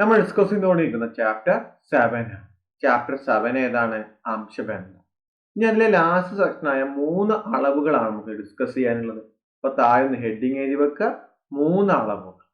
നമ്മൾ ഡിസ്കസ് ചെയ്തുകൊണ്ടിരിക്കുന്ന chapter seven chapter seven ഏതാണ്? അംശബന്ധം. ഇനി അതിലെ ലാസ്റ്റ് സെക്ഷനായ മൂന്ന് അളവുകളാണ് നമുക്ക് ഡിസ്കസ് ചെയ്യാനുള്ളത്. അപ്പൊ താഴെ ഹെഡിങ് എഴുതി വെക്കുക. മൂന്ന് അളവുകൾ.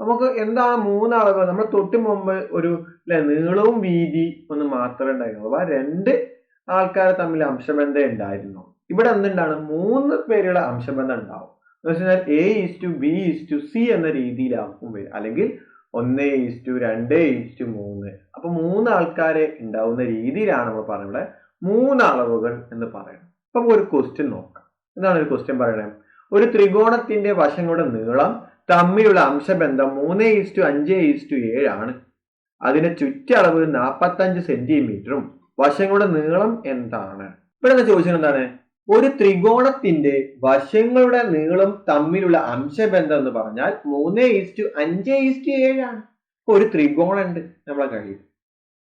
നമുക്ക് എന്താണ് മൂന്ന് അളവുകൾ? നമ്മൾ തൊട്ട് മുമ്പ് ഒരു അല്ലെ നീളവും വീതി ഒന്ന് മാത്രമേ ഉണ്ടായിരുന്നുള്ളൂ. അപ്പൊ രണ്ട് ആൾക്കാർ തമ്മിൽ അംശബന്ധം ഉണ്ടായിരുന്നു. ഇവിടെ എന്തുണ്ടാണ്? മൂന്ന് പേരുള്ള അംശബന്ധം ഉണ്ടാവും. എന്ന് വെച്ചാൽ A is to B is to C എന്ന രീതിയിലാവും അല്ലെങ്കിൽ ഒന്ന് ഈസ് ടു രണ്ട് ഈസ് ടു മൂന്ന്. അപ്പൊ മൂന്ന് ആൾക്കാരെ ഉണ്ടാവുന്ന രീതിയിലാണ് നമ്മൾ പറയുന്നത് മൂന്ന് അളവുകൾ എന്ന് പറയുന്നത്. അപ്പൊ ഒരു ക്വസ്റ്റ്യൻ നോക്കാം. എന്താണ് ഒരു ക്വസ്റ്റ്യൻ പറയണേ? ഒരു ത്രികോണത്തിന്റെ വശങ്ങളുടെ നീളം തമ്മിലുള്ള അംശബന്ധം മൂന്ന് ഈസ് ടു അഞ്ച് ഈസ് ടു ഏഴാണ് അതിന് ചുറ്റളവ് നാൽപ്പത്തഞ്ച് സെന്റിമീറ്ററും വശങ്ങളുടെ നീളം എന്താണ്? ഇവിടെ ചോദിച്ചത് എന്താണ്? ഒരു ത്രികോണത്തിന്റെ വശങ്ങളുടെ നീളം തമ്മിലുള്ള അംശബന്ധം എന്ന് പറഞ്ഞാൽ മൂന്ന് ഈസ്റ്റു അഞ്ച് ഈസ്റ്റു ഏഴാണ്. ഒരു ത്രികോണം ഉണ്ട് നമ്മളെ കഴിയും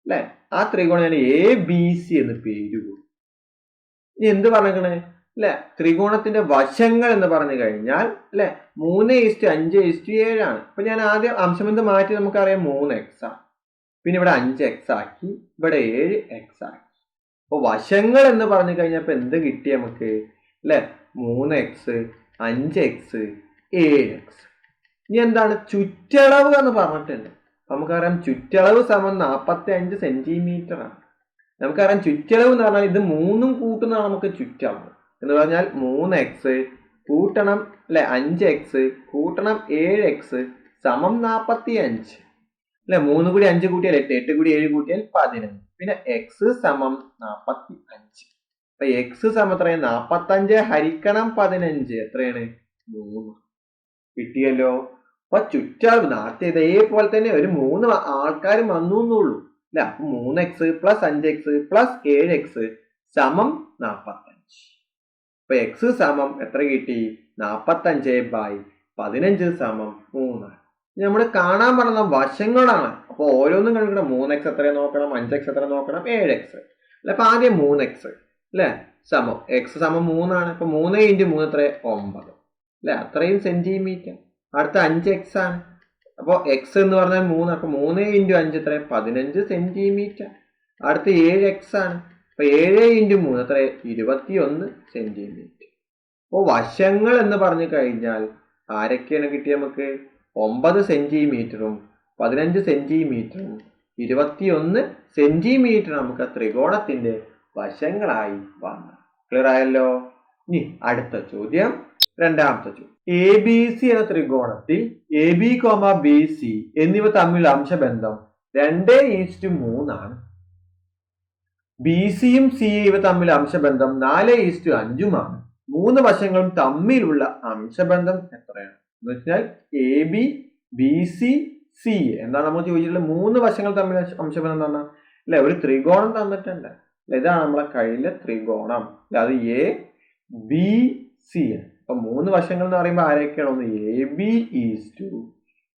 അല്ലെ? ആ ത്രികോണം ഞാൻ എ ബി സി എന്ന് പേര് കൊടുക്കും ഇനി എന്ത് പറഞ്ഞേ അല്ലെ? ത്രികോണത്തിന്റെ വശങ്ങൾ എന്ന് പറഞ്ഞു കഴിഞ്ഞാൽ അല്ലെ? മൂന്ന് ഈസ്റ്റു അഞ്ച് ഈസ്റ്റു ഏഴാണ്. അപ്പൊ ഞാൻ ആദ്യം അംശബന്ധം മാറ്റി നമുക്കറിയാം മൂന്ന് എക്സ് ആണ്. പിന്നെ ഇവിടെ അഞ്ച് എക്സ് ആക്കി ഇവിടെ ഏഴ് എക്സ് ആക്കി. അപ്പൊ വശങ്ങൾ എന്ന് പറഞ്ഞു കഴിഞ്ഞപ്പോ എന്ത് കിട്ടി നമുക്ക്? അല്ലെ മൂന്ന് എക്സ് അഞ്ച് എക്സ് ഏഴ് എക്സ് ഇനി എന്താണ്? ചുറ്റളവ് എന്ന് പറഞ്ഞിട്ടുണ്ട്. നമുക്കറിയാം ചുറ്റളവ് സമം നാൽപ്പത്തി അഞ്ച് സെന്റിമീറ്റർ ആണ്. നമുക്കറിയാം ചുറ്റളവ് എന്ന് പറഞ്ഞാൽ ഇത് മൂന്നും കൂട്ടുന്നതാണ് നമുക്ക് ചുറ്റളവ്. എന്ന് പറഞ്ഞാൽ മൂന്ന് എക്സ് കൂട്ടണം അല്ലെ അഞ്ച് എക്സ് കൂട്ടണം ഏഴ് എക്സ് സമം നാൽപ്പത്തി അഞ്ച് അല്ലെ മൂന്ന് കൂടി അഞ്ച് കൂട്ടിയാൽ എട്ട്. എട്ട് കൂടി ഏഴ് കൂട്ടിയാൽ പതിനഞ്ച് പിന്നെ എക്സ് സമം നാപ്പത്തി അഞ്ച് അപ്പൊ എക്സ് സമം എത്രയാണ്? നാപ്പത്തി അഞ്ച് ഹരിക്കണം പതിനഞ്ച്. എത്രയാണ്? മൂന്ന്. കിട്ടിയല്ലോ? അപ്പൊ ചുറ്റളവ് നേരത്തെ ഇതേപോലെ തന്നെ ഒരു മൂന്ന് ആൾക്കാർ വന്നു എന്നുള്ളൂ. അല്ലെ? അപ്പൊ മൂന്ന് എക്സ് പ്ലസ് അഞ്ച് എക്സ് പ്ലസ് ഏഴ് എക്സ് സമം നാപ്പത്തി അഞ്ച് അപ്പൊ എക്സ് സമം എത്ര കിട്ടി? നാപ്പത്തി അഞ്ച് ബൈ പതിനഞ്ച് സമം മൂന്നാണ് നമ്മൾ കാണാൻ പറഞ്ഞ വശങ്ങളാണ്. അപ്പോൾ ഓരോന്നും കണ്ടിട്ട് മൂന്ന് എക്സ് എത്ര നോക്കണം? അഞ്ച് എക്സ് എത്ര നോക്കണം? ഏഴ് എക്സ് അല്ല? അപ്പം ആദ്യം മൂന്ന് എക്സ് അല്ലേ? സമം. എക്സ് സമം മൂന്നാണ്. അപ്പം മൂന്ന് ഇന്റു മൂന്ന് എത്ര ഒമ്പത്. അല്ലേ? അത്രയും സെന്റിമീറ്റർ അടുത്ത അഞ്ച് എക്സ് ആണ്. അപ്പോൾ എക്സ് എന്ന് പറഞ്ഞാൽ മൂന്ന്. അപ്പോൾ മൂന്ന് ഇന്റു അഞ്ച് എത്ര പതിനഞ്ച് സെന്റിമീറ്റർ അടുത്ത ഏഴ് എക്സ് ആണ്. അപ്പോൾ ഏഴ് ഇന്റു മൂന്ന് എത്ര ഇരുപത്തിയൊന്ന് സെന്റിമീറ്റർ അപ്പോൾ വശങ്ങൾ എന്ന് പറഞ്ഞു കഴിഞ്ഞാൽ ആരൊക്കെയാണ് കിട്ടിയത് നമുക്ക്? ഒമ്പത് സെന്റിമീറ്ററും പതിനഞ്ച് സെന്റിമീറ്ററും ഇരുപത്തിയൊന്ന് സെന്റിമീറ്റർ നമുക്ക് ത്രികോണത്തിന്റെ വശങ്ങളായി വന്നു. ക്ലിയർ ആയല്ലോ? ഇനി അടുത്ത ചോദ്യം രണ്ടാമത്തെ ചോദ്യം. എ ബി സി എന്ന ത്രികോണത്തിൽ A B comma B C എന്നിവ തമ്മിലുള്ള അംശബന്ധം രണ്ട് ഈസ്റ്റ് മൂന്നാണ് ബി സിയും സി ഇവ തമ്മിൽ അംശബന്ധം നാല് ഈസ്റ്റ് അഞ്ചുമാണ്. മൂന്ന് വശങ്ങളും തമ്മിലുള്ള അംശബന്ധം എത്രയാണ്? എന്ന് വെച്ചാൽ A B B C C എന്താണ് നമ്മൾ ചോദിച്ചിട്ടുള്ളത് മൂന്ന് വശങ്ങൾ തമ്മിൽ അംശബന്ധം എന്താണ്? അല്ലെ ഒരു ത്രികോണം തന്നിട്ടുണ്ട്. അല്ലെ ഇതാണ് നമ്മളെ കയ്യിലെ ത്രികോണം. അല്ലെ അത് എ ബി സി അപ്പൊ മൂന്ന് വശങ്ങൾ എന്ന് പറയുമ്പോൾ ആരൊക്കെയാണ്? ഒന്ന് A B is to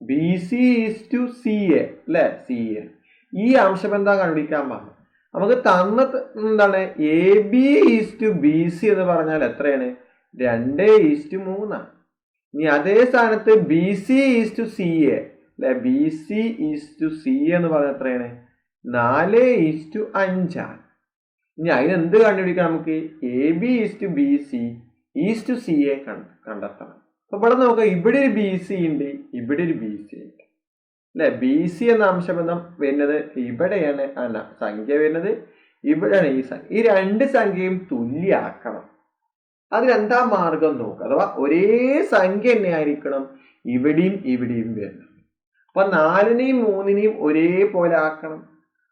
B C is to C A അല്ലെ സി എ ഈ അംശബന്ധം കണ്ടുപിടിക്കാൻ പറഞ്ഞു നമുക്ക് തന്ന എന്താണ്? A B is to B C എന്ന് പറഞ്ഞാൽ എത്രയാണ്? രണ്ട് ഈസ് ടു മൂന്നാണ്. ഇനി അതേ സ്ഥാനത്ത് B C is to C A അല്ലെ? B C is to C എന്ന് പറഞ്ഞ എത്രയാണ്? നാല് ഈസ് ടു അഞ്ചാണ് ഇനി അതിനെന്ത് കണ്ടുപിടിക്കാം നമുക്ക്? A B is to B C is to C A കണ്ടെത്തണം. അപ്പൊ ഇവിടെ നോക്കാം ഇവിടെ ഒരു ബി സി ഉണ്ട് ഇവിടെ ഒരു ബി സി ഉണ്ട്. അല്ലെ? ബി സി എന്ന അംശബന്ധം വരുന്നത് ഇവിടെയാണ്. അല്ല സംഖ്യ വരുന്നത് ഇവിടെയാണ്. ഈ സംഖ്യ ഈ രണ്ട് സംഖ്യയും തുല്യാക്കണം അതിനെന്താ മാർഗം നോക്കുക അഥവാ ഒരേ സംഖ്യ തന്നെ ആയിരിക്കണം ഇവിടെയും ഇവിടെയും വരുന്നത്. അപ്പൊ നാലിനെയും മൂന്നിനെയും ഒരേപോലെ ആക്കണം.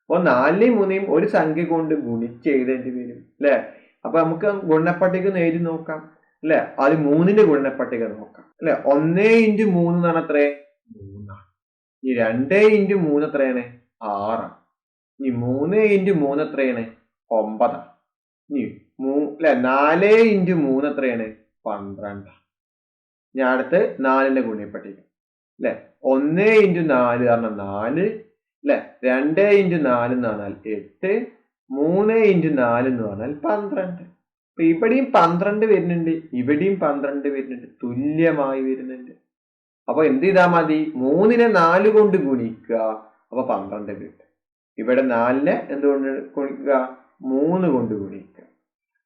അപ്പൊ നാലിനെയും മൂന്നിനെയും ഒരു സംഖ്യ കൊണ്ട് ഗുണിച്ച് എഴുതേണ്ടി വരും. അല്ലെ? അപ്പൊ നമുക്ക് ഗുണപ്പട്ടിക നേരി നോക്കാം. അല്ലെ? അത് മൂന്നിന്റെ ഗുണപ്പട്ടിക നോക്കാം. അല്ലെ? ഒന്നേ ഇന്റു മൂന്ന് എന്നാണ് അത്രേ മൂന്നാണ്. ഈ രണ്ടേ ഇന്റു മൂന്ന് എത്രയാണ്? ആറാണ്. ഇനി മൂന്ന് ഇന്റു മൂന്ന് എത്രയാണ്? ഒമ്പതാണ്. ഇനി മൂ അല്ലെ നാല് ഇന്റു മൂന്ന് എത്രയാണ്? പന്ത്രണ്ട്. ഞാൻ അടുത്ത് നാലിന്റെ ഗുണിപ്പട്ടിക അല്ലെ ഒന്ന് ഇന്റു നാല് പറഞ്ഞ നാല് അല്ലെ രണ്ട് ഇന്റു നാല് എന്ന് പറഞ്ഞാൽ എട്ട് മൂന്ന് ഇന്റു നാല് എന്ന് പറഞ്ഞാൽ പന്ത്രണ്ട്. അപ്പൊ ഇവിടെയും പന്ത്രണ്ട് വരുന്നുണ്ട് ഇവിടെയും പന്ത്രണ്ട് വരുന്നുണ്ട് തുല്യമായി വരുന്നുണ്ട്. അപ്പൊ എന്ത് ചെയ്താൽ മതി? മൂന്നിനെ നാല് കൊണ്ട് ഗുണിക്കുക അപ്പൊ പന്ത്രണ്ട് കിട്ടും. ഇവിടെ നാലിനെ എന്തുകൊണ്ട് ഗുണിക്കുക? മൂന്ന് കൊണ്ട് ഗുണിക്കുക.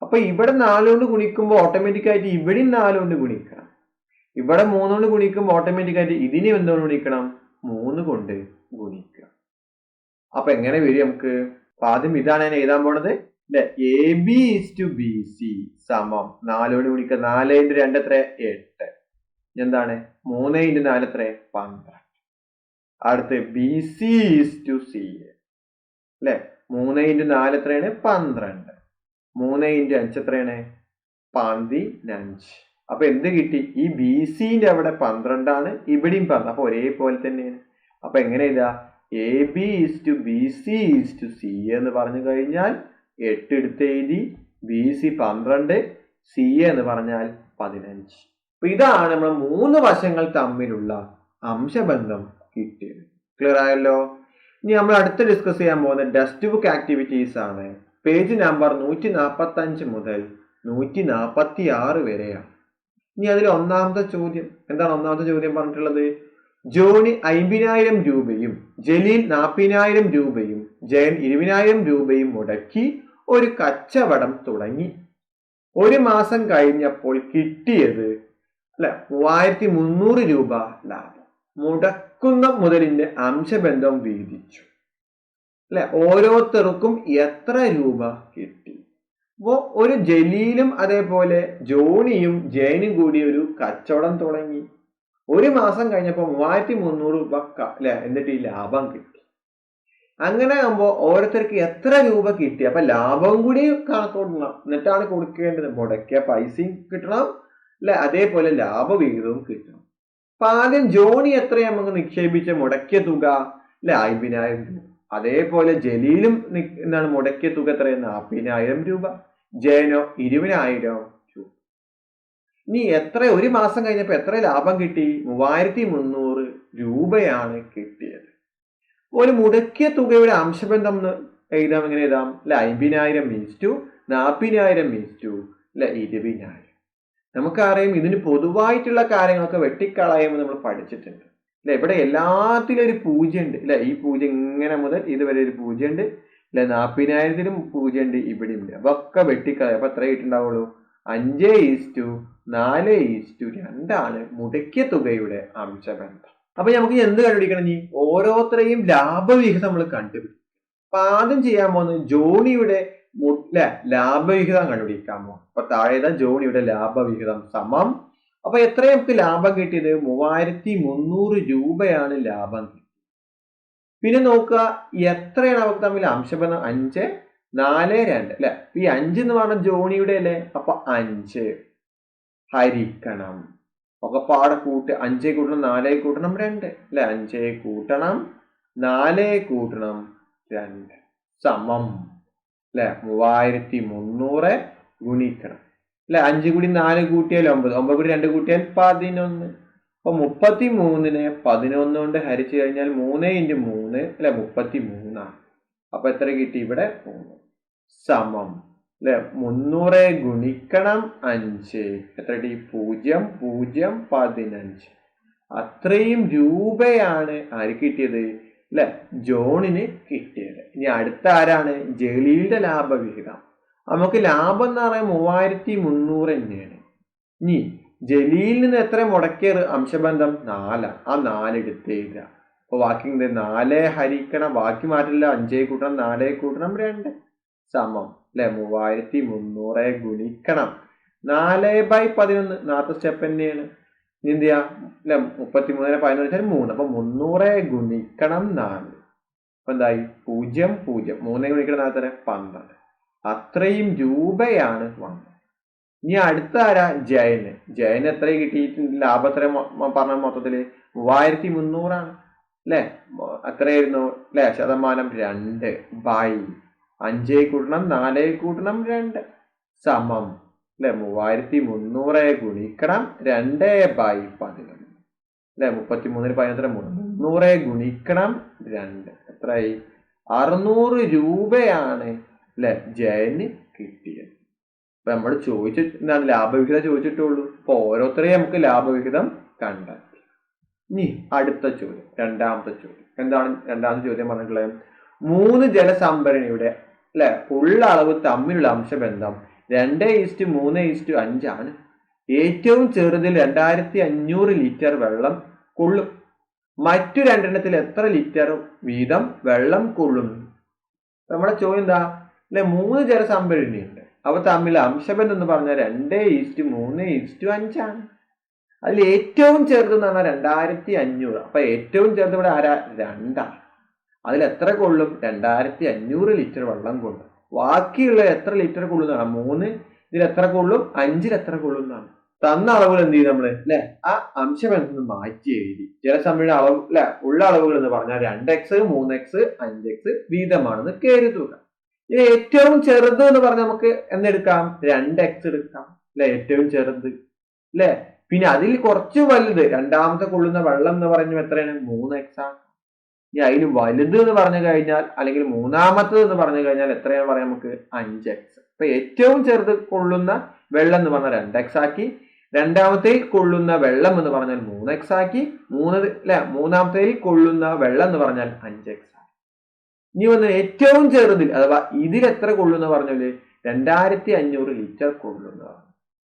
അപ്പൊ ഇവിടെ നാലുകൊണ്ട് ഗുണിക്കുമ്പോൾ ഓട്ടോമാറ്റിക്കായിട്ട് ഇവിടെയും നാലുകൊണ്ട് ഗുണിക്കണം. ഇവിടെ മൂന്നുകൊണ്ട് ഗുണിക്കുമ്പോൾ ഓട്ടോമാറ്റിക്കായിട്ട് ഇതിനെയും എന്തുകൊണ്ട് ഗുണിക്കണം? മൂന്ന് കൊണ്ട് ഗുണിക്കുക. അപ്പൊ എങ്ങനെ വരും നമുക്ക്? ആദ്യം ഇതാണ് ഞാൻ എഴുതാൻ പോണത്. അല്ലെ A B to B C സമം നാലോട് ഗുണിക്കുക നാല് ഇന്റു രണ്ട് എത്ര? എട്ട്. എന്താണ്? മൂന്ന് ഇന്റു നാല് എത്ര? പന്ത്രണ്ട്. അടുത്ത് B C to C A അല്ലെ മൂന്ന് ഇന്റു നാല് എത്രയാണ്? പന്ത്രണ്ട്. മൂന്ന് ഇന്റു അഞ്ച് എത്രയാണ്? പതിനഞ്ച് അപ്പൊ എന്ത് കിട്ടി? ഈ ബി സിന്റെ അവിടെ പന്ത്രണ്ടാണ് ഇവിടെയും പന്ത്രണ്ട് അപ്പൊ ഒരേപോലെ തന്നെയാണ്. അപ്പൊ എങ്ങനെ ഇതാ A B is to B C is to C എന്ന് പറഞ്ഞു കഴിഞ്ഞാൽ എട്ട് എടുത്ത് എഴുതി ബി സി പന്ത്രണ്ട് സി എന്ന് പറഞ്ഞാൽ പതിനഞ്ച്. അപ്പൊ ഇതാണ് നമ്മൾ മൂന്ന് വശങ്ങൾ തമ്മിലുള്ള അംശബന്ധം കിട്ടിയത്. ക്ലിയർ ആയല്ലോ? ഇനി നമ്മൾ അടുത്ത് ഡിസ്കസ് ചെയ്യാൻ പോകുന്ന ടെക്സ്റ്റ് ബുക്ക് ആക്ടിവിറ്റീസ് ആണ്. പേജ് നമ്പർ നൂറ്റി നാൽപ്പത്തി അഞ്ച് മുതൽ നൂറ്റി നാൽപ്പത്തി ആറ് വരെയാണ്. ഇനി അതിൽ ഒന്നാമത്തെ ചോദ്യം. എന്താണ് ഒന്നാമത്തെ ചോദ്യം പറഞ്ഞിട്ടുള്ളത്? ജോണി അയ്മ്പതിനായിരം രൂപയും ജലീൽ നാൽപ്പതിനായിരം രൂപയും ജയൻ ഇരുപതിനായിരം രൂപയും മുടക്കി ഒരു കച്ചവടം തുടങ്ങി. ഒരു മാസം കഴിഞ്ഞപ്പോൾ കിട്ടിയത് അല്ല മൂവായിരത്തി മുന്നൂറ് രൂപ ലാഭം. മുടക്കുന്ന മുതലിന്റെ അംശബന്ധം വീതിച്ചു. അല്ലെ? ഓരോരുത്തർക്കും എത്ര രൂപ കിട്ടി? അപ്പോ ഒരു ജലീലും അതേപോലെ ജോണിയും ജയനും കൂടി ഒരു കച്ചവടം തുടങ്ങി. ഒരു മാസം കഴിഞ്ഞപ്പോൾ മൂവായിരത്തി മുന്നൂറ് രൂപ അല്ലെ എന്നിട്ട് ഈ ലാഭം കിട്ടി. അങ്ങനെ ആകുമ്പോൾ ഓരോരുത്തർക്ക് എത്ര രൂപ കിട്ടി? അപ്പൊ ലാഭം കൂടി കണക്കൂട്ടണം എന്നിട്ടാണ് കൊടുക്കേണ്ടത്. മുടക്കിയ പൈസയും കിട്ടണം. അല്ലെ അതേപോലെ ലാഭവിഹിതവും കിട്ടണം. അപ്പൊ ആദ്യം ജോണി എത്രയാ നമുക്ക് നിക്ഷേപിച്ച? മുടക്കിയ തുക. അല്ലെ അയ്മ്പതിനായിരം രൂപ. അതേപോലെ ജലീലും എന്താണ് മുടക്കിയ തുക എത്രയെന്ന്? നാൽപ്പതിനായിരം രൂപ. ജയനോ ഇരുപതിനായിരം രൂപ. ഇനി എത്ര ഒരു മാസം കഴിഞ്ഞപ്പോൾ എത്ര ലാഭം കിട്ടി? മൂവായിരത്തി മുന്നൂറ് രൂപയാണ് കിട്ടിയത്. ഒരു മുടക്കിയ തുകയുടെ അംശബന്ധം എന്ന് എഴുതാം എങ്ങനെ എഴുതാം? അല്ല അമ്പതിനായിരം മീൻസ് ടു നാൽപ്പതിനായിരം മീൻസ് ടു അല്ല ഇരുപതിനായിരം. നമുക്കറിയാം ഇതിന് പൊതുവായിട്ടുള്ള കാര്യങ്ങളൊക്കെ വെട്ടിക്കളയുമെന്ന് നമ്മൾ പഠിച്ചിട്ടുണ്ട്. അല്ലെ ഇവിടെ എല്ലാത്തിലും ഒരു പൂജ്യം ഉണ്ട് അല്ലെ ഈ പൂജ ഇങ്ങനെ മുതൽ ഇതുവരെ ഒരു പൂജ്യം ഉണ്ട് അല്ലെ നാൽപ്പതിനായിരത്തിലും പൂജ്യം ഉണ്ട്. ഇവിടെ ഉണ്ട് അപ്പൊ ഒക്കെ വെട്ടിക്കളയും. അപ്പൊ എത്ര കിട്ടുണ്ടാവുള്ളൂ? അഞ്ച് ഈസ് ടു നാല് ഈസ് ടു രണ്ടാണ് മുടക്കിയ തുകയുടെ അംശബന്ധം. അപ്പൊ നമുക്ക് എന്ത് കണ്ടുപിടിക്കണം നീ ഓരോരുത്തരെയും ലാഭവിഹിതം നമ്മൾ കണ്ടുപിടിക്കും അപ്പൊ ആദ്യം ചെയ്യാൻ പോകുന്നത് ജോണിയുടെ മു- ലാഭവിഹിതം കണ്ടുപിടിക്കാൻ പോകും അപ്പൊ താഴെ ജോണിയുടെ ലാഭവിഹിതം സമം അപ്പൊ എത്രയും നമുക്ക് ലാഭം കിട്ടിയത് മൂവായിരത്തി മുന്നൂറ് രൂപയാണ് ലാഭം കിട്ടിയത്. പിന്നെ നോക്കുക എത്രയാണ് അവർക്ക് തമ്മിൽ അംശബന്ധം അഞ്ച് നാല് രണ്ട് അല്ലെ? ഈ അഞ്ച് എന്ന് പറഞ്ഞ ജോണിയുടെ അല്ലേ? അപ്പൊ അഞ്ച്. ഹരിക്കണം. ഒക്കെ പാടെ കൂട്ടി അഞ്ചേ കൂട്ടണം നാലേ കൂട്ടണം രണ്ട് അല്ലെ? അഞ്ചേ കൂട്ടണം നാലേ കൂട്ടണം രണ്ട്. സമം അല്ലെ? മൂവായിരത്തി മുന്നൂറ് ഗുണിക്കണം. അല്ലെ അഞ്ച് കൂടി നാല് കൂട്ടിയാൽ ഒമ്പത്. ഒമ്പത് കൂടി രണ്ട് കൂട്ടിയാൽ പതിനൊന്ന്. അപ്പൊ മുപ്പത്തി മൂന്നിനെ പതിനൊന്ന് കൊണ്ട് ഹരിച്ചു കഴിഞ്ഞാൽ മൂന്ന് ഇന്റു മൂന്ന് അല്ലെ മുപ്പത്തി മൂന്നാണ് അപ്പൊ എത്ര കിട്ടി? ഇവിടെ മൂന്ന്. സമം. അല്ലെ മുന്നൂറ് ഗുണിക്കണം അഞ്ച്. എത്ര കിട്ടി? പൂജ്യം പൂജ്യം പതിനഞ്ച്. അത്രയും രൂപയാണ് ആര് കിട്ടിയത്? അല്ലെ ജോണിന് കിട്ടിയത്. ഇനി അടുത്ത ആരാണ്? ജലീലിന്റെ ലാഭവിഹിതം. നമുക്ക് ലാഭം എന്ന് പറയാൻ മൂവായിരത്തി മുന്നൂറ് തന്നെയാണ്. ഇനി ജലീലിൽ നിന്ന് എത്ര മുടക്കിയ അംശബന്ധം നാലാ. ആ നാല് എടുത്ത് എഴുതുക. അപ്പൊ ബാക്കി നാലേ ഹരിക്കണം. ബാക്കി മാറ്റില്ല അഞ്ചേ കൂട്ടണം നാലേ കൂട്ടണം രണ്ട്. സമം. അല്ലെ? മൂവായിരത്തി മുന്നൂറെ ഗുണിക്കണം. നാല് ബൈ പതിനൊന്ന്. നാളത്തെ സ്റ്റെപ്പ് തന്നെയാണ്. ഇനി എന്ത് ചെയ്യാം? അല്ലെ? മുപ്പത്തി മൂന്നര പതിനൊന്ന് വെച്ചാൽ മൂന്ന്. അപ്പൊ മുന്നൂറെ ഗുണിക്കണം നാല്. അപ്പൊ എന്തായി? പൂജ്യം പൂജ്യം. മൂന്നേ ഗുണിക്കണം നാല് തന്നെ പന്ത്രണ്ട്. അത്രയും രൂപയാണ് വന്നത്. ഇനി അടുത്ത ആരാ? ജയന് ജയന് എത്ര കിട്ടിയിട്ടുണ്ട്? ലാഭം എത്ര പറഞ്ഞ മൊത്തത്തിൽ? മൂവായിരത്തി മുന്നൂറാണ്. അല്ലെ? എത്രയായിരുന്നു? അല്ലെ? ശതമാനം രണ്ട്. ബൈ. അഞ്ചേ കൂട്ടണം നാലേ കൂട്ടണം രണ്ട്. സമം. അല്ലെ? മൂവായിരത്തി മുന്നൂറെ ഗുണിക്കണം രണ്ട് ബൈ പതിനൊന്ന്. അല്ലെ? മുപ്പത്തി മൂന്നിന് പതിനെത്ര? മൂന്ന് മുന്നൂറ് ഗുണിക്കണം രണ്ട്. എത്രയായി? അറുന്നൂറ് രൂപയാണ് അല്ലെ ജയന് കിട്ടിയത്. അപ്പൊ നമ്മൾ ചോദിച്ചിട്ട് എന്താണ് ലാഭവിഹിതം ചോദിച്ചിട്ടുള്ളൂ. അപ്പൊ ഓരോരുത്തരെയും നമുക്ക് ലാഭവിഹിതം കണ്ടെത്തി. ഇനി അടുത്ത ചോദ്യം രണ്ടാമത്തെ ചോദ്യം. എന്താണ് രണ്ടാമത്തെ ചോദ്യം പറഞ്ഞിട്ടുള്ളത്? മൂന്ന് ജലസംഭരണിയുടെ അല്ലെ ഉള്ള അളവ് തമ്മിലുള്ള അംശബന്ധം രണ്ട് ഈസ്റ്റ് മൂന്ന് ഈസ്റ്റ് അഞ്ചാണ് ഏറ്റവും ചെറുതിൽ രണ്ടായിരത്തി അഞ്ഞൂറ് ലിറ്റർ വെള്ളം കൊള്ളും. മറ്റു രണ്ടെണ്ണത്തിൽ എത്ര ലിറ്റർ വീതം വെള്ളം കൊള്ളും? നമ്മുടെ ചോദ്യം എന്താ? അല്ലെ മൂന്ന് ജലസംഭരണിയുണ്ട് അവ തമ്മിൽ അംശബന്ധം എന്ന് പറഞ്ഞാൽ രണ്ട് ഈസ്റ്റ് മൂന്ന് ഈസ്റ്റ് അഞ്ചാണ്. അതിൽ ഏറ്റവും ചെറുത് എന്ന് പറഞ്ഞാൽ രണ്ടായിരത്തി അഞ്ഞൂറ്. അപ്പൊ ഏറ്റവും ചെറുത് ഇവിടെ ആരാ? രണ്ടാണ്. അതിൽ എത്ര കൊള്ളും? രണ്ടായിരത്തി അഞ്ഞൂറ് ലിറ്റർ വെള്ളം കൊള്ളും. ബാക്കിയുള്ള എത്ര ലിറ്റർ കൊള്ളുന്നതാണ് മൂന്ന് ഇതിൽ എത്ര കൊള്ളും? അഞ്ചിൽ എത്ര കൊള്ളുന്നതാണ് തന്ന അളവുകൾ എന്ത് ചെയ്യും നമ്മൾ? അല്ലെ ആ അംശബന്ധം മാറ്റി എഴുതി. ജലസംഭരണ അളവ് അല്ലെ ഉള്ള അളവുകൾ എന്ന് പറഞ്ഞാൽ രണ്ട് എക്സ് മൂന്ന് എക്സ് അഞ്ച് എക്സ് വീതമാണെന്ന് കരുതുക. ഏറ്റവും ചെറുത് എന്ന് പറഞ്ഞാൽ നമുക്ക് എന്തെടുക്കാം? രണ്ട് എക്സ് എടുക്കാം. അല്ലെ ഏറ്റവും ചെറുത്. അല്ലെ പിന്നെ അതിൽ കുറച്ച് വലുത്. രണ്ടാമത്തെ കൊള്ളുന്ന വെള്ളം എന്ന് പറഞ്ഞു എത്രയാണ്? മൂന്ന് എക്സ് ആണ്. ഇനി അതിൽ വലുത് എന്ന് പറഞ്ഞു കഴിഞ്ഞാൽ അല്ലെങ്കിൽ മൂന്നാമത്തത് എന്ന് പറഞ്ഞു കഴിഞ്ഞാൽ എത്രയാണ് പറയാം നമുക്ക്? അഞ്ച് എക്സ് അപ്പൊ ഏറ്റവും ചെറുത് കൊള്ളുന്ന വെള്ളം എന്ന് പറഞ്ഞാൽ രണ്ട് എക്സ് ആക്കി രണ്ടാമത്തെ കൊള്ളുന്ന വെള്ളം എന്ന് പറഞ്ഞാൽ മൂന്ന് എക്സ് ആക്കി മൂന്ന് അല്ലെ മൂന്നാമത്തെ കൊള്ളുന്ന വെള്ളം എന്ന് പറഞ്ഞാൽ അഞ്ച് എക്സ് ഇനി വന്ന് ഏറ്റവും ചെറുതിൽ അഥവാ ഇതിൽ എത്ര കൊള്ളുന്ന പറഞ്ഞാൽ രണ്ടായിരത്തി അഞ്ഞൂറ് ലിറ്റർ കൊള്ളുന്നതാണ്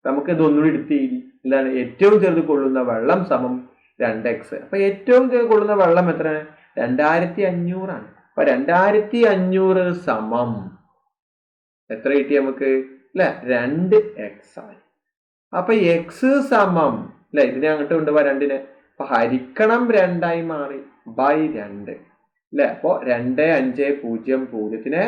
നമുക്ക് ഇതൊന്നുകൂടി എടുത്ത് എഴുതി. എന്താണ്? ഏറ്റവും ചെറുത് കൊള്ളുന്ന വെള്ളം സമം രണ്ട് എക്സ് അപ്പൊ ഏറ്റവും ചെറുത് കൊള്ളുന്ന വെള്ളം എത്രയാണ് രണ്ടായിരത്തി അഞ്ഞൂറാണ് അപ്പൊ രണ്ടായിരത്തി അഞ്ഞൂറ് സമം എത്ര കിട്ടി നമുക്ക്? അല്ലെ? രണ്ട് എക്സ് ആയി അപ്പൊ എക്സ് സമം അല്ലെ? ഇതിനെ അങ്ങോട്ട് കൊണ്ടുപോവാ രണ്ടിനെ. അപ്പൊ ഹരിക്കണം രണ്ടായി മാറി ബൈ രണ്ട്. അല്ലെ അപ്പൊ രണ്ട് അഞ്ച് പൂജ്യം പൂജ്യത്തിനെ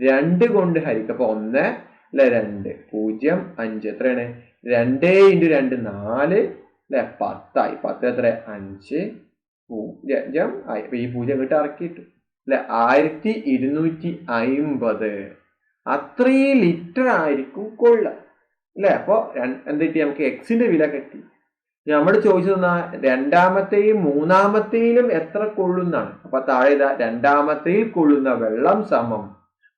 രണ്ട് കൊണ്ട് ഹരിക്കും. അപ്പൊ ഒന്ന് അല്ലെ രണ്ട്. പൂജ്യം അഞ്ച്. എത്രയാണ്? രണ്ട് ഇന്റു രണ്ട് നാല് അല്ലെ പത്തായി. പത്ത് എത്ര? അഞ്ച് പൂജ്യം ആയി. അപ്പൊ ഈ പൂജ്യം കിട്ടി ഇറക്കിയിട്ടു അല്ലെ ആയിരത്തി ഇരുന്നൂറ്റി അയിമ്പത്. അത്രയും ലിറ്റർ ആയിരിക്കും കൊള്ള അല്ലെ അപ്പൊ എന്ത് കിട്ടി? നമുക്ക് എക്സിന്റെ വില കിട്ടി. നമ്മൾ ചോദിച്ചത് രണ്ടാമത്തെയും മൂന്നാമത്തെയിലും എത്ര കൊള്ളുന്നാണ്. അപ്പൊ താഴെ ഇതാ രണ്ടാമത്തെയിൽ കൊള്ളുന്ന വെള്ളം സമം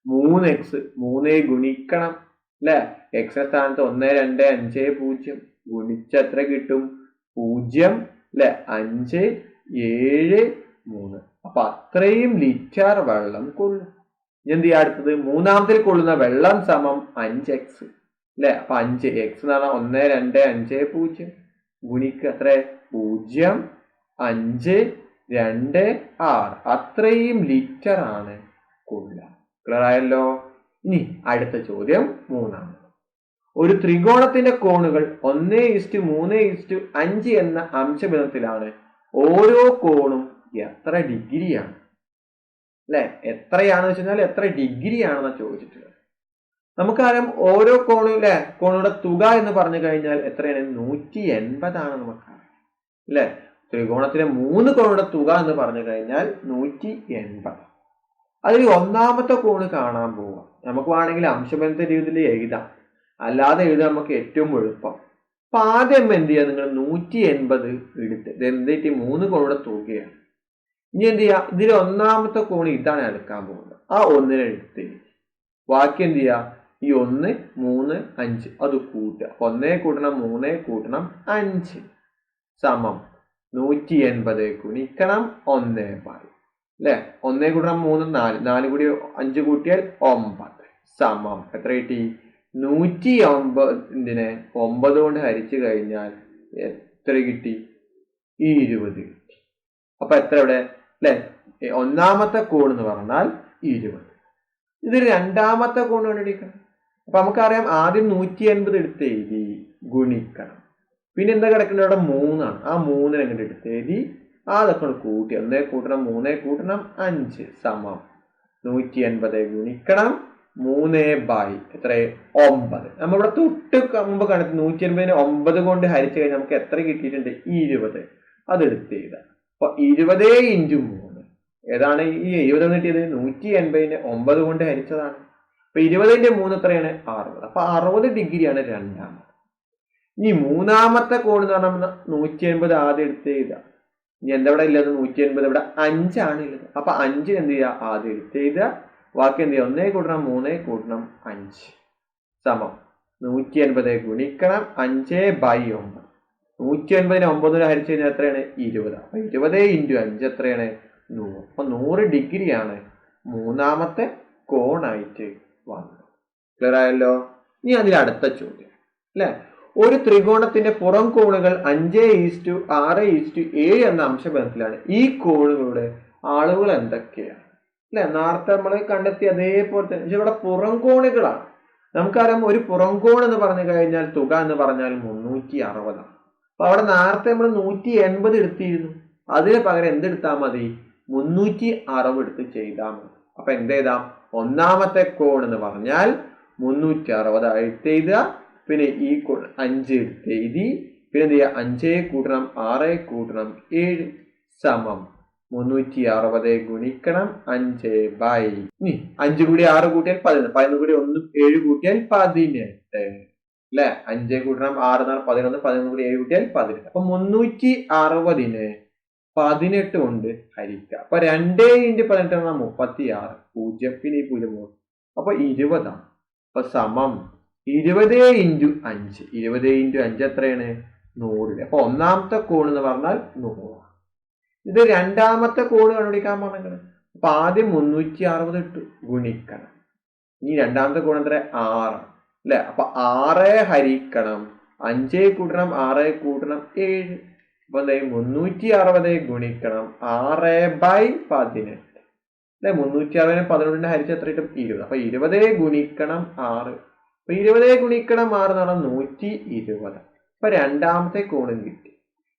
മൂന്ന് എക്സ് മൂന്നേ ഗുണിക്കണം അല്ലെ? എക്സ് സ്ഥാനത്ത് ഒന്ന് രണ്ട് അഞ്ച് പൂജ്യം. ഗുണിച്ച എത്ര കിട്ടും? പൂജ്യം അല്ലെ? അഞ്ച് ഏഴ് മൂന്ന്. അപ്പൊ അത്രയും ലിറ്റർ വെള്ളം കൊള്ളും. എന്ത് ചെയ്യാ അടുത്തത്? മൂന്നാമത്തിൽ കൊള്ളുന്ന വെള്ളം സമം അഞ്ച് എക്സ് അല്ലെ? അപ്പൊ അഞ്ച് എക്സ് എന്ന് പറഞ്ഞാൽ ഒന്ന് രണ്ട് അഞ്ച് പൂജ്യം. ഗുണിക്ക് എത്ര? പൂജ്യം അഞ്ച് രണ്ട് ആറ്. അത്രയും ലിറ്റർ ആണ് കൊള്ളുക. ക്ലിയർ ആയല്ലോ? ഇനി അടുത്ത ചോദ്യം മൂന്നാണ്. ഒരു ത്രികോണത്തിന്റെ കോണുകൾ ഒന്ന് ഇസ്റ്റു മൂന്ന് ഇസ്റ്റു അഞ്ച് എന്ന അംശബന്ധത്തിലാണ് ഓരോ കോണും എത്ര ഡിഗ്രിയാണ്? അല്ലെ? എത്രയാണെന്ന് വെച്ച് കഴിഞ്ഞാൽ എത്ര ഡിഗ്രിയാണെന്ന് ചോദിച്ചിട്ടുള്ളത്. നമുക്കറിയാം ഓരോ കോണും അല്ലെ തുക എന്ന് പറഞ്ഞു കഴിഞ്ഞാൽ എത്രയാണ്? നൂറ്റി എൺപതാണ് നമുക്കറിയാം. അല്ലെ? ത്രികോണത്തിലെ മൂന്ന് കോണുടെ തുക എന്ന് പറഞ്ഞു കഴിഞ്ഞാൽ നൂറ്റി എൺപത് അതിൽ ഒന്നാമത്തെ കോണ് കാണാൻ പോവുക. നമുക്ക് വേണമെങ്കിൽ അംശബന്ധ രീതിയിൽ എഴുതാം. അല്ലാതെ എഴുതാൻ നമുക്ക് ഏറ്റവും എളുപ്പം. അപ്പൊ ആദ്യം എന്ത് ചെയ്യുക? നിങ്ങൾ നൂറ്റി എൺപത് എടുത്ത് എന്തിട്ട് മൂന്ന് കോണുടെ തുകയാണ്. ഇനി എന്ത് ചെയ്യുക? ഇതിൽ ഒന്നാമത്തെ കോണ് ഇതാണ് എടുക്കാൻ പോകുന്നത്. ആ ഒന്നിനെ എടുത്ത് ബാക്കി എന്ത് ചെയ്യുക? ഈ ഒന്ന് മൂന്ന് അഞ്ച്. അത് കൂട്ടുക. ഒന്നേ കൂട്ടണം മൂന്നേ കൂട്ടണം അഞ്ച്. സമം. നൂറ്റി എൺപത് ഗുണിക്കണം ഒന്നേ ബൈ അല്ലെ? ഒന്നേ കൂട്ടണം മൂന്ന് നാല്. നാല് കൂടി അഞ്ച് കൂട്ടിയാൽ ഒമ്പത്. സമം. എത്ര കിട്ടി? നൂറ്റി ഒമ്പതിനെ ഒമ്പത് കൊണ്ട് ഹരിച്ചു കഴിഞ്ഞാൽ എത്ര കിട്ടി? ഇരുപത് കിട്ടി. അപ്പൊ എത്ര ഇവിടെ? അല്ലെ? ഒന്നാമത്തെ കോൺ പറഞ്ഞാൽ ഇരുപത്. ഇത് രണ്ടാമത്തെ കോൺ കണ്ടുപിടിക്കണം. അപ്പൊ നമുക്കറിയാം ആദ്യം നൂറ്റി അൻപത് എടുത്ത് എഴുതി ഗുണിക്കണം. പിന്നെ എന്താ കിടക്കുന്നത് ഇവിടെ മൂന്നാണ്. ആ മൂന്നിനെ അങ്ങോട്ട് എടുത്ത് എഴുതി അതൊക്കെ കൂട്ടി. ഒന്നേ കൂട്ടണം മൂന്നേ കൂട്ടണം അഞ്ച് സമം. നൂറ്റി അൻപത് ഗുണിക്കണം മൂന്ന് ബൈ എത്ര? ഒമ്പത്. നമ്മളിവിടെ തൊട്ട് മുമ്പ് കണക്ക് നൂറ്റി അൻപതിന് ഒമ്പത് കൊണ്ട് ഹരിച്ചു കഴിഞ്ഞാൽ നമുക്ക് എത്ര കിട്ടിയിട്ടുണ്ട്? ഇരുപത്. അതെടുത്ത് എഴുതാം. അപ്പൊ ഇരുപത് ഇന്റു മൂന്ന്. ഏതാണ് ഈ എഴുപത് കിട്ടിയത്? നൂറ്റി എൺപതിന് ഒമ്പത് കൊണ്ട് ഹരിച്ചതാണ്. അപ്പൊ ഇരുപതിന്റെ മൂന്ന് എത്രയാണ്? അറുപത് അപ്പൊ അറുപത് ഡിഗ്രിയാണ് രണ്ടാമത്. ഇനി മൂന്നാമത്തെ കോൺ എന്ന് പറഞ്ഞാൽ നൂറ്റി എൺപത് ആദ്യം എടുത്ത് എഴുതാം ഇനി എന്താ ഇവിടെ ഇല്ലത് നൂറ്റി എൺപത് ഇവിടെ അഞ്ചാണ് ഉള്ളത്. അപ്പൊ അഞ്ചിന് എന്ത് ചെയ്യുക? ആദ്യം എടുത്ത് എഴുതുക. ബാക്കി എന്ത് ചെയ്യുക? ഒന്നേ കൂട്ടണം മൂന്നേ കൂട്ടണം അഞ്ച്. സമം. നൂറ്റി എൺപത് ഗുണിക്കണം അഞ്ച് ബൈ ഒമ്പത്. നൂറ്റി എൺപതിന് ഒമ്പതിന് ഹരിച്ചു കഴിഞ്ഞാൽ എത്രയാണ്? ഇരുപത്. അപ്പൊ ഇരുപത് ഇന്റു അഞ്ച് എത്രയാണ്? നൂറ്. അപ്പൊ നൂറ് ഡിഗ്രിയാണ് മൂന്നാമത്തെ കോണായിട്ട് വന്നത് ക്ലിയർ ആയല്ലോ? ഇനി അതിൽ അടുത്ത ചോദ്യം. അല്ലെ? ഒരു ത്രികോണത്തിന്റെ പുറം കോണുകൾ അഞ്ച് ഈസ്റ്റു ആറ് ഈസ്റ്റു ഏഴ് എന്ന അംശബന്ധത്തിലാണ് ഈ കോണുകളുടെ ആളുകൾ എന്തൊക്കെയാണ്? അല്ലെ? നേരത്തെ നമ്മൾ കണ്ടെത്തി അതേപോലെ തന്നെ. പക്ഷെ ഇവിടെ പുറം കോണുകളാണ്. നമുക്കറിയാം ഒരു പുറം കോൺ എന്ന് പറഞ്ഞു കഴിഞ്ഞാൽ തുക എന്ന് പറഞ്ഞാൽ മുന്നൂറ്റി അറുപതാണ്. അപ്പൊ അവിടെ നേരത്തെ നമ്മൾ നൂറ്റി എൺപത് എടുത്തിരുന്നു. അതിന് പകരം എന്തെടുത്താൽ മതി? മുന്നൂറ്റി അറുപത് എടുത്ത് ചെയ്താൽ മതി. അപ്പൊ എന്ത് ചെയ്താം? ഒന്നാമത്തെ കോൺ എന്ന് പറഞ്ഞാൽ മുന്നൂറ്റി അറുപത് എടുത്ത് എഴുതുക പിന്നെ ഈ കോൺ അഞ്ച് എടുത്ത് എഴുതി പിന്നെ എന്ത് ചെയ്യുക? അഞ്ചേ കൂട്ടണം ആറേ കൂട്ടണം ഏഴ് സമം മുന്നൂറ്റി അറുപത് ഗുണിക്കണം അഞ്ച് ബൈ. ഇനി അഞ്ച് കൂടി ആറ് കൂട്ടിയാൽ പതിനൊന്ന്. പതിനൊന്ന് കൂടി ഒന്ന് ഏഴ് കൂട്ടിയാൽ പതിനെട്ട്. അല്ലെ? അഞ്ച് കൂട്ടണം ആറ് നാല് പതിനൊന്ന്. പതിനൊന്ന് കൂടി ഏഴ് കൂട്ടിയാൽ പതിനെട്ട്. അപ്പൊ മുന്നൂറ്റി അറുപതിന് പതിനെട്ട് കൊണ്ട് ഹരിക്കുക അപ്പൊ രണ്ടേ ഇന്റു പതിനെട്ട് എന്നാൽ മുപ്പത്തി ആറ് പൂജ്യം പിന്നെ ഈ പൂജ്യം പോകും അപ്പൊ ഇരുപതാണ്. അപ്പൊ സമം ഇരുപത് ഇന്റു അഞ്ച്. ഇരുപത് ഇന്റു അഞ്ച് എത്രയാണ്? നൂറ് അപ്പൊ ഒന്നാമത്തെ കോൺ എന്ന് പറഞ്ഞാൽ നൂറാണ്. ഇത് രണ്ടാമത്തെ കോൺ കണ്ടുപിടിക്കാൻ പറഞ്ഞത് അപ്പൊ ആദ്യം മുന്നൂറ്റി അറുപത് ഇട്ടു ഗുണിക്കണം. ഇനി രണ്ടാമത്തെ കോൺ എത്ര? ആറ് അല്ലെ? അപ്പൊ ആറ് ഹരിക്കണം. അഞ്ചേ കൂട്ടണം ആറ് കൂട്ടണം ഏഴ്. അപ്പൊ മുന്നൂറ്റി അറുപത് ഗുണിക്കണം ആറ് ബൈ പതിനെട്ട്. അല്ലെ മുന്നൂറ്റി അറുപതിനെ പതിനെട്ടിനെ ഹരിച്ച് എത്ര കിട്ടും ഇരുപത്. അപ്പൊ ഇരുപത് ഗുണിക്കണം ആറ്. അപ്പൊ ഇരുപത് ഗുണിക്കണം ആറ് നടന്ന നൂറ്റി ഇരുപത് അപ്പൊ രണ്ടാമത്തെ കോണും കിട്ടി.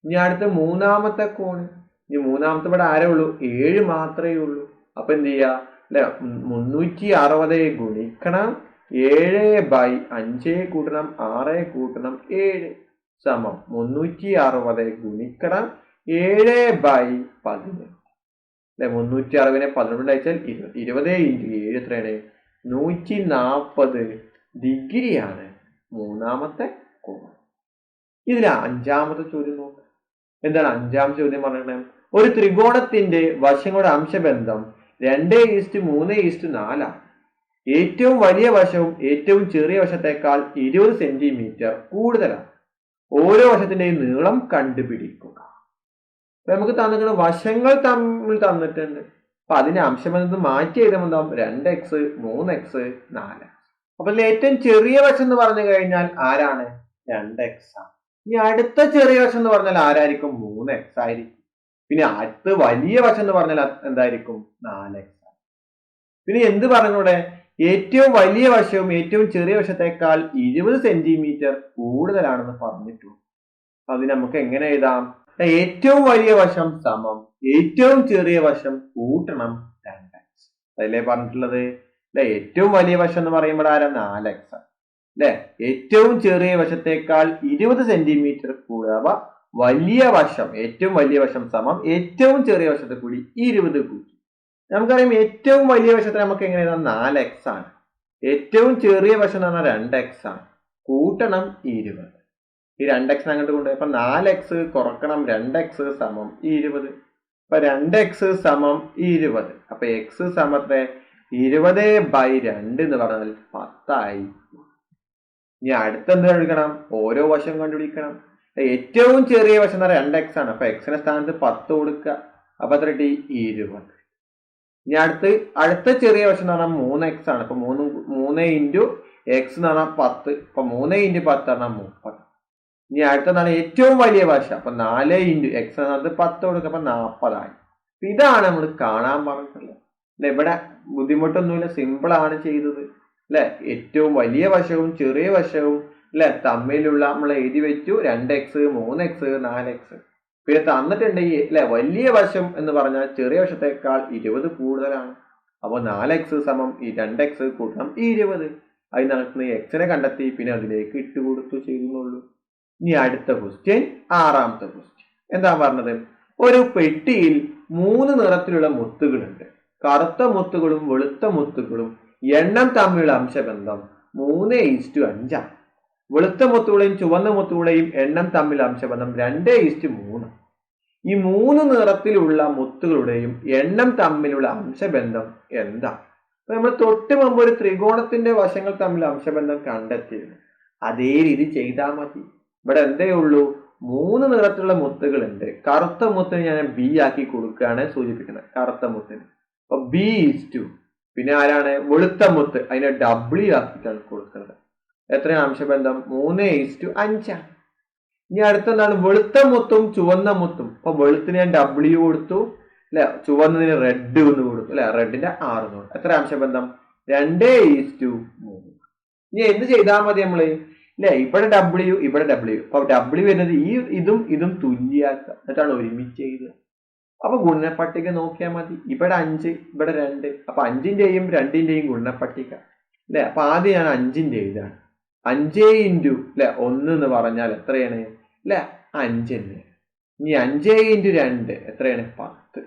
ഇനി അടുത്ത മൂന്നാമത്തെ കോണ്. ഇനി മൂന്നാമത്തെ ഇവിടെ ആരേ ഉള്ളൂ? ഏഴ് മാത്രമേ ഉള്ളൂ. അപ്പൊ എന്ത് ചെയ്യാ? അല്ലെ മുന്നൂറ്റി അറുപത് ഗുണിക്കണം ഏഴ് ബൈ അഞ്ച് കൂട്ടണം ആറ് കൂട്ടണം ഏഴ്. സമം മുന്നൂറ്റി അറുപത് ഗുണിക്കണം ഏഴ് ബൈ പതിനെട്ട്. അല്ലെ മുന്നൂറ്റി അറുപതിനെ പതിനെട്ട് അയച്ചാൽ ഇരുപത് ഇരുപത് ഇന്റു ഏഴ് എത്രയാണ്? നൂറ്റി നാൽപ്പത് ഡിഗ്രിയാണ് മൂന്നാമത്തെ കോൺ ഇതിൽ അഞ്ചാമത്തെ ചോദ്യം നോക്കുക എന്താണ് അഞ്ചാം ചോദ്യം പറയണേ ഒരു ത്രികോണത്തിന്റെ വശങ്ങളുടെ അംശബന്ധം രണ്ട് ഈസ്റ്റ് മൂന്ന് ഈസ്റ്റ് നാലാണ് ഏറ്റവും വലിയ വശവും ഏറ്റവും ചെറിയ വശത്തേക്കാൾ ഇരുപത് സെന്റിമീറ്റർ കൂടുതലാണ് ഓരോ വശത്തിന്റെയും നീളം കണ്ടുപിടിക്കുക. അപ്പൊ നമുക്ക് തന്നിരിക്കുന്ന വശങ്ങൾ തമ്മിൽ തന്നിട്ടുണ്ട്. അപ്പൊ അതിനെ എന്നത് മാറ്റി എഴുതുമ്പോൾ രണ്ട് എക്സ് മൂന്ന് എക്സ് നാല് അപ്പൊ ഏറ്റവും ചെറിയ വശം എന്ന് പറഞ്ഞു കഴിഞ്ഞാൽ ആരാണ്? രണ്ട് എക്സ് ആണ്. ഇനി അടുത്ത ചെറിയ വശം എന്ന് പറഞ്ഞാൽ ആരായിരിക്കും? മൂന്ന് എക്സ് ആയിരിക്കും. പിന്നെ അടുത്ത വലിയ വശം എന്ന് പറഞ്ഞാൽ എന്തായിരിക്കും? നാല് എക്സ് പിന്നെ എന്ത് പറഞ്ഞൂടെ ഏറ്റവും വലിയ വശവും ഏറ്റവും ചെറിയ വശത്തേക്കാൾ ഇരുപത് സെന്റിമീറ്റർ കൂടുതലാണെന്ന് പറഞ്ഞിട്ടുണ്ട് അത് നമുക്ക് എങ്ങനെ എഴുതാം? ഏറ്റവും വലിയ വശം സമം ഏറ്റവും ചെറിയ വശം കൂട്ടണം രണ്ട് എക്സ് അതല്ലേ പറഞ്ഞിട്ടുള്ളത്? അല്ലെ? ഏറ്റവും വലിയ വശം എന്ന് പറയുമ്പോൾ ആരാ? നാല് എക്സ് അല്ലെ? ഏറ്റവും ചെറിയ വശത്തേക്കാൾ ഇരുപത് സെന്റിമീറ്റർ കൂടുക. വലിയ വശം ഏറ്റവും വലിയ വശം സമം ഏറ്റവും ചെറിയ വശത്തെ കൂടി ഇരുപത് കൂട്ടി. നമുക്കറിയാം ഏറ്റവും വലിയ വശത്തെ നമുക്ക് എങ്ങനെ എഴുതാം നാല് എക്സ് ആണ്. ഏറ്റവും ചെറിയ വശം എന്ന് പറഞ്ഞാൽ രണ്ട് എക്സ് ആണ്. കൂട്ടണം ഇരുപത്. ഈ രണ്ട് എക്സ് അങ്ങോട്ട് കൊണ്ടുപോയി. അപ്പൊ നാല് എക്സ് കുറക്കണം രണ്ട് എക്സ് സമം ഇരുപത്. അപ്പൊ രണ്ട് എക്സ് സമം ഇരുപത്. അപ്പൊ എക്സ് സമത്തെ ഇരുപത് ബൈ രണ്ട് എന്ന് പറഞ്ഞാൽ പത്തായി. ഇനി അടുത്തെന്ത് കണ്ടുപിടിക്കണം? ഓരോ വശം കണ്ടുപിടിക്കണം. ഏറ്റവും ചെറിയ വശം എന്ന് പറഞ്ഞാൽ രണ്ട് എക്സ് ആണ്. അപ്പൊ എക്സിന്റെ സ്ഥാനത്ത് പത്ത് കൊടുക്കുക. അപ്പൊ കിട്ടി? ഇരുപത്. ഇനി അടുത്ത് അടുത്ത ചെറിയ വശം എന്ന് പറഞ്ഞാൽ മൂന്ന് എക്സ് ആണ്. ഇപ്പൊ മൂന്ന് മൂന്ന് ഇന്റു എക്സ് എന്ന് പറഞ്ഞാൽ പത്ത്. ഇപ്പൊ മൂന്ന് ഇന്റു പത്ത് പറഞ്ഞാൽ മുപ്പത് ഇനി അടുത്തതാണ് ഏറ്റവും വലിയ വശം അപ്പൊ നാല് ഇന്റു എക്സ് എന്ന് പറഞ്ഞാൽ പത്ത് കൊടുക്കുക. അപ്പൊ നാൽപ്പതായി ഇതാണ് നമ്മൾ കാണാൻ പറഞ്ഞിട്ടുള്ളത്. അല്ലെ? ഇവിടെ ബുദ്ധിമുട്ടൊന്നുമില്ല. സിമ്പിൾ ആണ് ചെയ്തത്. അല്ലെ? ഏറ്റവും വലിയ വശവും ചെറിയ വശവും അല്ലെ? തമ്മിലുള്ള നമ്മൾ എഴുതി വെച്ചു. രണ്ട് എക്സ് മൂന്ന് എക്സ് നാല് എക്സ് പിന്നെ തന്നിട്ടുണ്ടെങ്കിൽ അല്ലെ വലിയ വശം എന്ന് പറഞ്ഞാൽ ചെറിയ വശത്തേക്കാൾ ഇരുപത് കൂടുതലാണ്. അപ്പോൾ നാല് എക്സ് സമം ഈ രണ്ട് എക്സ് കൂട്ടണം ഈ ഇരുപത്. അതിൽ നടക്കുന്ന എക്സിനെ കണ്ടെത്തി പിന്നെ അതിലേക്ക് ഇട്ട് കൊടുത്തു ചെയ്യുന്നുള്ളൂ. ഇനി അടുത്ത ക്വസ്റ്റ്യൻ ആറാമത്തെ ക്വസ്റ്റ്യൻ എന്താ പറഞ്ഞത്? ഒരു പെട്ടിയിൽ മൂന്ന് നിറത്തിലുള്ള മുത്തുകളുണ്ട്. കറുത്ത മുത്തുകളും വെളുത്ത മുത്തുകളും എണ്ണം തമ്മിലുള്ള അംശബന്ധം മൂന്ന് ഈസ്റ്റു അഞ്ചാണ്. വെളുത്ത മുത്തുകളെയും ചുവന്ന മുത്തുകളെയും എണ്ണം തമ്മിൽ അംശബന്ധം രണ്ട് ഈസ്റ്റ് മൂന്ന്. ഈ മൂന്ന് നിറത്തിലുള്ള മുത്തുകളുടെയും എണ്ണം തമ്മിലുള്ള അംശബന്ധം എന്താ? അപ്പൊ നമ്മൾ തൊട്ട് മുമ്പ് ഒരു ത്രികോണത്തിന്റെ വശങ്ങൾ തമ്മിൽ അംശബന്ധം കണ്ടെത്തിയിരുന്നു. അതേ രീതി ചെയ്താൽ മതി. ഇവിടെ എന്തേ ഉള്ളൂ? മൂന്ന് നിറത്തിലുള്ള മുത്തുകളുണ്ട്. കറുത്ത മുത്തിന് ഞാൻ ബി ആക്കി കൊടുക്കുകയാണ് സൂചിപ്പിക്കുന്നത്. കറുത്ത മുത്തിന്. അപ്പൊ ബി ഈസ് ടു പിന്നെ ആരാണ്? വെളുത്ത മുത്ത്. അതിനെ ഡബ്ല്യു ആക്കിയിട്ടാണ് കൊടുക്കുന്നത്. എത്രയാണ് അംശബന്ധം? മൂന്ന് ടു അഞ്ചാണ് ഇനി അടുത്തെന്താണ്? വെളുത്ത മുത്തും ചുവന്ന മുത്തും. അപ്പൊ വെളുത്തിന് ഞാൻ ഡബ്ല്യു കൊടുത്തു അല്ലെ? ചുവന്നതിന് റെഡ് എന്ന് കൊടുത്തു അല്ലെ? റെഡിന്റെ ആറ് എന്ന് കൊടുത്തു. എത്ര അംശബന്ധം? രണ്ട് ഈസ്റ്റു മൂന്ന്. ഇനി എന്ത് ചെയ്താൽ മതി നമ്മൾ? അല്ലെ? ഇവിടെ ഡബ്ല്യു ഇവിടെ ഡബ്ല്യു അപ്പൊ ഡബ്ല്യു വരുന്നത് ഈ ഇതും ഇതും തുല്യാക്കുക. എന്നിട്ടാണ് ഒരുമിച്ച് ചെയ്ത് അപ്പൊ ഗുണപട്ടിക നോക്കിയാൽ മതി. ഇവിടെ അഞ്ച് ഇവിടെ രണ്ട്. അപ്പൊ അഞ്ചിന്റെയും രണ്ടിന്റെയും ഗുണപട്ടിക അല്ലെ? അപ്പൊ ആദ്യം ഞാൻ അഞ്ചിന്റെ എഴുതാണ് അഞ്ചേ ഇന്റു അല്ലെ ഒന്ന് എന്ന് പറഞ്ഞാൽ എത്രയാണ്? അല്ലെ അഞ്ച് തന്നെ. ഇനി അഞ്ചേ ഇന്റു രണ്ട് എത്രയാണ്? പത്ത്.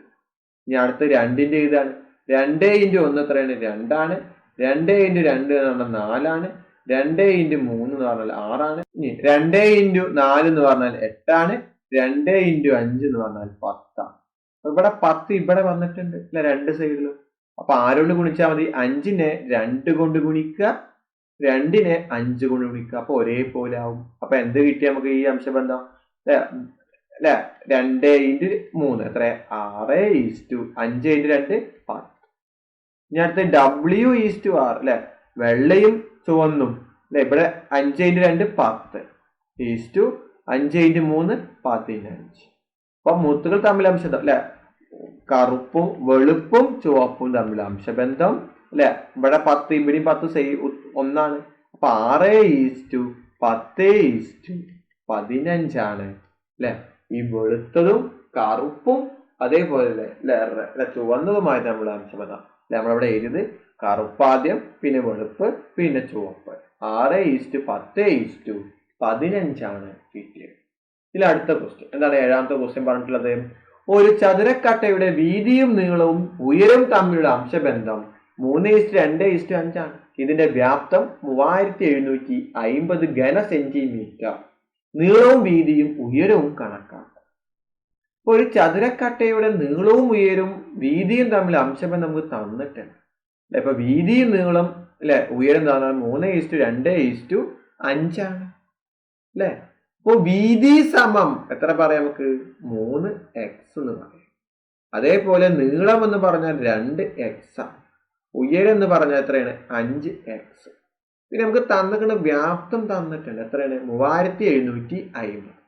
ഇനി അടുത്ത് രണ്ടിന്റെ ഇതാണ്. രണ്ടേ ഇന്റു ഒന്ന് എത്രയാണ്? രണ്ടാണ്. രണ്ടേ ഇന്റു രണ്ട് എന്ന് പറഞ്ഞാൽ നാലാണ്. രണ്ടേ ഇന്റു മൂന്ന് എന്ന് പറഞ്ഞാൽ ആറാണ്. ഇനി രണ്ടേ ഇന്റു നാല് എന്ന് പറഞ്ഞാൽ എട്ടാണ്. രണ്ടേ ഇന്റു അഞ്ച് എന്ന് പറഞ്ഞാൽ പത്താണ്. ഇവിടെ പത്ത് ഇവിടെ വന്നിട്ടുണ്ട്. അല്ലെ രണ്ട് സൈഡിലും അപ്പൊ ആരോട് ഗുണിച്ചാൽ മതി? അഞ്ചിനെ രണ്ട് കൊണ്ട് ഗുണിക്കുക. രണ്ടിനെ അഞ്ച് കൊണ്ട് ഗുണിക്കുക അപ്പൊ ഒരേപോലെ ആവും. അപ്പൊ എന്ത് കിട്ടി നമുക്ക് ഈ അംശബന്ധം? അല്ലെ? രണ്ട് ഇന്റു മൂന്ന്. എത്ര? ആറ് ഈസ് ടു. അഞ്ച് ഇന്റു രണ്ട് പത്ത്. ഇനി അടുത്ത് ഡബ്ല്യു ഈസ് ടു ആർ അല്ലെ? വെള്ളയും ചുവന്നും അല്ലെ? ഇവിടെ അഞ്ച് ഇന്റു രണ്ട് പത്ത്. ഈസ് ടു അഞ്ച് ഇന്റു മൂന്ന് പത്ത് ഇന്റു അഞ്ച്. അപ്പൊ മുത്തുകൾ തമ്മിൽ അംശബന്ധം അല്ലെ? കറുപ്പും വെളുപ്പും ചുവപ്പും തമ്മിൽ അംശബന്ധം. അല്ലെ? ഇവിടെ പത്ത് ഇവിടെയും പത്ത് സെയി ഒന്നാണ്. അപ്പൊ ആറ് ഈസ്റ്റു പത്ത് ഈസ്റ്റു പതിനഞ്ചാണ്. അല്ലെ? ഈ വെളുത്തതും കറുപ്പും അതേപോലെ അല്ലെ? ചുവന്നതുമായിട്ട് നമ്മൾ അംശബന്ധം അല്ലെ? നമ്മളവിടെ എഴുതി കറുപ്പാദ്യം പിന്നെ വെളുപ്പ് പിന്നെ ചുവപ്പ്. ആറ് ഈസ്റ്റു പത്ത് ഈസ്റ്റു പതിനഞ്ചാണ് കിട്ടിയത്. ഇതിൽ അടുത്ത ക്വസ്റ്റ്യൻ എന്താണ് ഏഴാമത്തെ ക്വസ്റ്റ്യൻ പറഞ്ഞിട്ടുള്ളത്? ഒരു ചതുരക്കട്ടയുടെ വീതിയും നീളവും ഉയരവും തമ്മിലുള്ള അംശബന്ധം മൂന്ന് ഈസ്റ്റ് രണ്ട് ഈസ്റ്റ് അഞ്ചാണ്. ഇതിന്റെ വ്യാപ്തം മൂവായിരത്തി എഴുന്നൂറ്റി അയിമ്പത് ഘന സെന്റിമീറ്റർ. നീളവും വീതിയും ഉയരവും കണക്കാക്കാം. ഒരു ചതുരക്കട്ടയുടെ നീളവും ഉയരവും വീതിയും തമ്മിൽ അംശബന്ധം നമുക്ക് തന്നിട്ടുണ്ട്. ഇപ്പൊ വീതിയും നീളം അല്ലെ ഉയരം തന്നാൽ മൂന്ന് ഈസ്റ്റു രണ്ട് ഈസ്റ്റു അഞ്ചാണ്. അല്ലെ? അപ്പൊ വീതി സമം എത്ര പറയാം നമുക്ക്? മൂന്ന് എക്സ് എന്ന് പറയാം. അതേപോലെ നീളം എന്ന് പറഞ്ഞാൽ രണ്ട് എക്സ് ആണ്. ഉയരം എന്ന് പറഞ്ഞാൽ എത്രയാണ്? അഞ്ച് എക്സ് പിന്നെ നമുക്ക് തന്നിട്ടുള്ള വ്യാപ്തം തന്നിട്ടുണ്ട്. എത്രയാണ്? മൂവായിരത്തി എഴുന്നൂറ്റി അയിമ്പത്.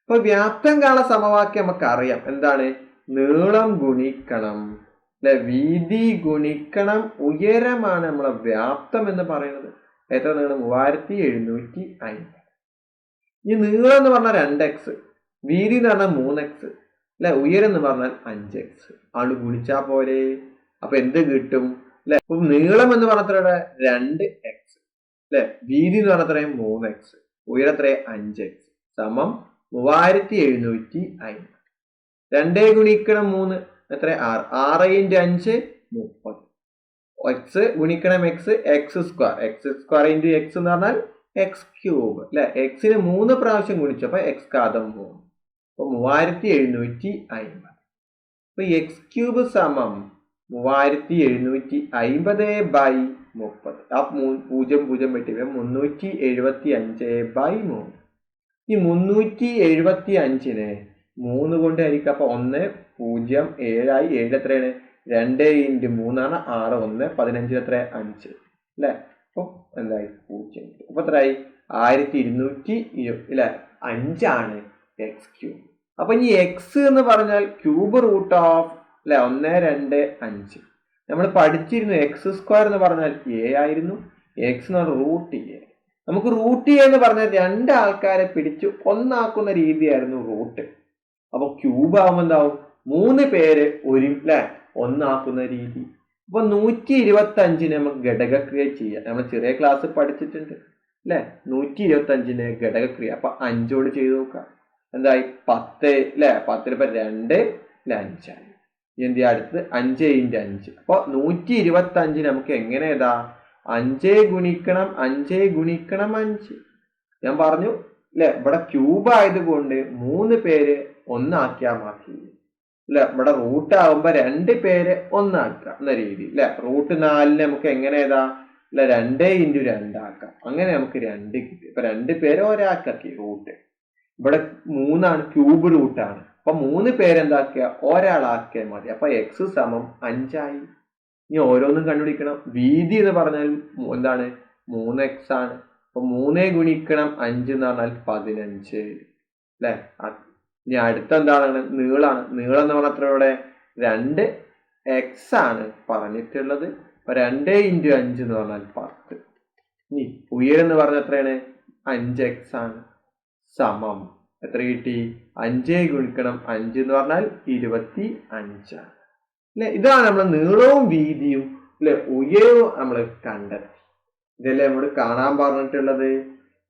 അപ്പൊ വ്യാപ്തം കാല സമവാക്യം നമുക്ക് അറിയാം എന്താണ്? നീളം ഗുണിക്കണം. അല്ലെ? വീതി ഗുണിക്കണം. ഉയരമാണ് നമ്മളെ വ്യാപ്തം എന്ന് പറയുന്നത്. എത്ര നീളം? മൂവായിരത്തി എഴുന്നൂറ്റി അയിമ്പത്. ഈ നീളം എന്ന് പറഞ്ഞാൽ രണ്ട് എക്സ് വീതി എന്ന് പറഞ്ഞാൽ മൂന്ന് എക്സ് അല്ലെ? ഉയരം എന്ന് പറഞ്ഞാൽ അഞ്ച് എക്സ് ആണ് ഗുണിച്ചാ പോരെ? അപ്പൊ എന്ത് കിട്ടും? അല്ലെ അപ്പൊ നീളം എന്ന് പറഞ്ഞത്ര രണ്ട് എക്സ് അല്ലെ വീതി എന്ന് പറഞ്ഞത്രയും മൂന്ന് എക്സ് ഉയരത്രേ അഞ്ച് എക്സ് സമം മൂവായിരത്തി എഴുന്നൂറ്റി അയിമ്പത്. രണ്ടേ ഗുണിക്കണം മൂന്ന് എത്ര? ആറ്. ആറ് ഇന്റു അഞ്ച് മുപ്പത്. എക്സ് ഗുണിക്കണം x x square. X square into x എന്ന് പറഞ്ഞാൽ എക്സ് ക്യൂബ് അല്ലെ എക്സിന് മൂന്ന് പ്രാവശ്യം ഗുണിച്ചപ്പോൾ എക്സ് കാതം മൂന്ന്. അപ്പൊ മൂവായിരത്തി എഴുന്നൂറ്റി അയിമ്പത്. അപ്പൊ എക്സ് ക്യൂബ് സമം മൂവായിരത്തി എഴുന്നൂറ്റി അയിമ്പത് ബൈ മുപ്പത്. ആ പൂജ്യം പൂജ്യം വെട്ടി മുന്നൂറ്റി എഴുപത്തി അഞ്ച് ബൈ മൂന്ന്. ഈ മുന്നൂറ്റി എഴുപത്തി അഞ്ചിനെ മൂന്ന് കൊണ്ട് ഹരിക്കുക അപ്പൊ ഒന്ന് പൂജ്യം ഏഴായി ഏഴ് എത്രയാണ്? രണ്ട് ഇന്റു മൂന്നാണ് ആറ്. ഒന്ന് പതിനഞ്ച് എത്ര? അഞ്ച്. അല്ലെ? അപ്പൊ എന്തായി? പൂജ്യം. അപ്പൊ എത്രയായി? ആയിരത്തി ഇരുന്നൂറ്റി ഇല്ല? അഞ്ചാണ് എക്സ് ക്യൂബ് അപ്പൊ ഈ എക്സ് എന്ന് പറഞ്ഞാൽ ക്യൂബ് റൂട്ട് ഓഫ് അല്ലെ ഒന്ന് രണ്ട് അഞ്ച്. നമ്മൾ പഠിച്ചിരുന്നു എക്സ് സ്ക്വയർ എന്ന് പറഞ്ഞാൽ എ ആയിരുന്നു. എക്സ് എന്ന് പറഞ്ഞാൽ റൂട്ട് എ നമുക്ക് റൂട്ട് എ എന്ന് പറഞ്ഞാൽ രണ്ട് ആൾക്കാരെ പിടിച്ച് ഒന്നാക്കുന്ന രീതിയായിരുന്നു റൂട്ട് അപ്പോൾ ക്യൂബ് ആകുമ്പോൾ എന്താവും? മൂന്ന് പേര് ഒരു അല്ലെ ഒന്നാക്കുന്ന രീതി. അപ്പൊ നൂറ്റി ഇരുപത്തി അഞ്ചിന് നമുക്ക് ഘടകക്രിയ ചെയ്യാം. നമ്മൾ ചെറിയ ക്ലാസ് പഠിച്ചിട്ടുണ്ട് അല്ലെ? നൂറ്റി ഇരുപത്തി അഞ്ചിന് ഘടകക്രിയ അപ്പൊ അഞ്ചോട് ചെയ്ത് നോക്കാം. എന്തായി? പത്ത് അല്ലെ? പത്തിന് ഇപ്പൊ രണ്ട് അല്ലെ അഞ്ചായി. എന്ത് ചെയ്യാ അടുത്ത് അഞ്ച് ഇന്റു അഞ്ച്. അപ്പോൾ നൂറ്റി ഇരുപത്തി അഞ്ച് നമുക്ക് എങ്ങനെ ഏതാ അഞ്ചേ ഗുണിക്കണം അഞ്ചേ ഗുണിക്കണം അഞ്ച്. ഞാൻ പറഞ്ഞു അല്ലെ ഇവിടെ ക്യൂബ് ആയതുകൊണ്ട് മൂന്ന് പേര് ഒന്നാക്കിയാൽ മതി. അല്ലെ ഇവിടെ റൂട്ട് ആകുമ്പോ രണ്ട് പേര് ഒന്നാക്കാം എന്ന രീതി അല്ലെ റൂട്ട് നാലിന് നമുക്ക് എങ്ങനെ ഏതാ അല്ല രണ്ട് ഇന്റു രണ്ടാക്കാം അങ്ങനെ നമുക്ക് രണ്ട് കിട്ടി. ഇപ്പൊ രണ്ട് പേര് ഒരാക്കാക്കി റൂട്ട് ഇവിടെ മൂന്നാണ് ക്യൂബ് റൂട്ടാണ് അപ്പൊ മൂന്ന് പേരെന്താക്കുക ഒരാളാക്കിയാൽ മതി. അപ്പൊ എക്സ് സമം അഞ്ചായി. ഇനി ഓരോന്നും കണ്ടുപിടിക്കണം. വീതി എന്ന് പറഞ്ഞാൽ എന്താണ്? മൂന്ന് എക്സ് ആണ്. അപ്പൊ മൂന്നേ ഗുണിക്കണം അഞ്ച് എന്ന് പറഞ്ഞാൽ പതിനഞ്ച്. അല്ലെ? ഇനി അടുത്ത എന്താണ് നീളാണ്. നീളം എന്ന് പറഞ്ഞാൽ അത്ര ഇവിടെ? രണ്ട് എക്സ് ആണ് പറഞ്ഞിട്ടുള്ളത്. അപ്പൊ രണ്ട് ഇന്റു അഞ്ച് എന്ന് പറഞ്ഞാൽ പത്ത്. ഇനി ഉയരം എന്ന് പറഞ്ഞാൽ എത്രയാണ്? അഞ്ച് എക്സ് ആണ്. സമം എത്ര കിട്ടി? അഞ്ച് ഗുണിക്കണം അഞ്ച് എന്ന് പറഞ്ഞാൽ ഇരുപത്തി അഞ്ചാണ്. അല്ലെ? ഇതാണ് നമ്മൾ നീളവും വീതിയും അല്ലെ? ഉയരവും നമ്മൾ കണ്ടത്. ഇതല്ലേ നമ്മൾ കാണാൻ പറഞ്ഞിട്ടുള്ളത്?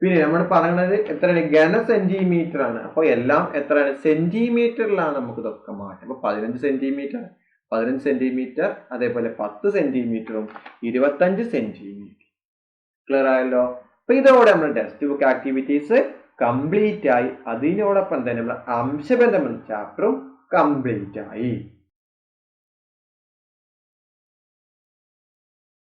പിന്നെ നമ്മൾ പറയുന്നത് എത്രയാണ്? ഘന സെന്റിമീറ്റർ ആണ് അപ്പൊ എല്ലാം എത്രയാണ്? സെന്റിമീറ്ററിലാണ് നമുക്ക് ഇതൊക്കെ മാറ്റം. അപ്പൊ പതിനഞ്ച് സെന്റിമീറ്റർ പതിനഞ്ച് സെന്റിമീറ്റർ അതേപോലെ പത്ത് സെന്റിമീറ്ററും ഇരുപത്തഞ്ച് സെന്റിമീറ്റർ ക്ലിയർ ആയല്ലോ? അപ്പൊ ഇതോടെ നമ്മൾ ടെക്സ്റ്റ് ബുക്ക് ആക്ടിവിറ്റീസ് കംപ്ലീറ്റ് ആയി അതിനോടൊപ്പം തന്നെ നമ്മൾ അംശബന്ധം ചാപ്റ്ററും കംപ്ലീറ്റ് ആയി.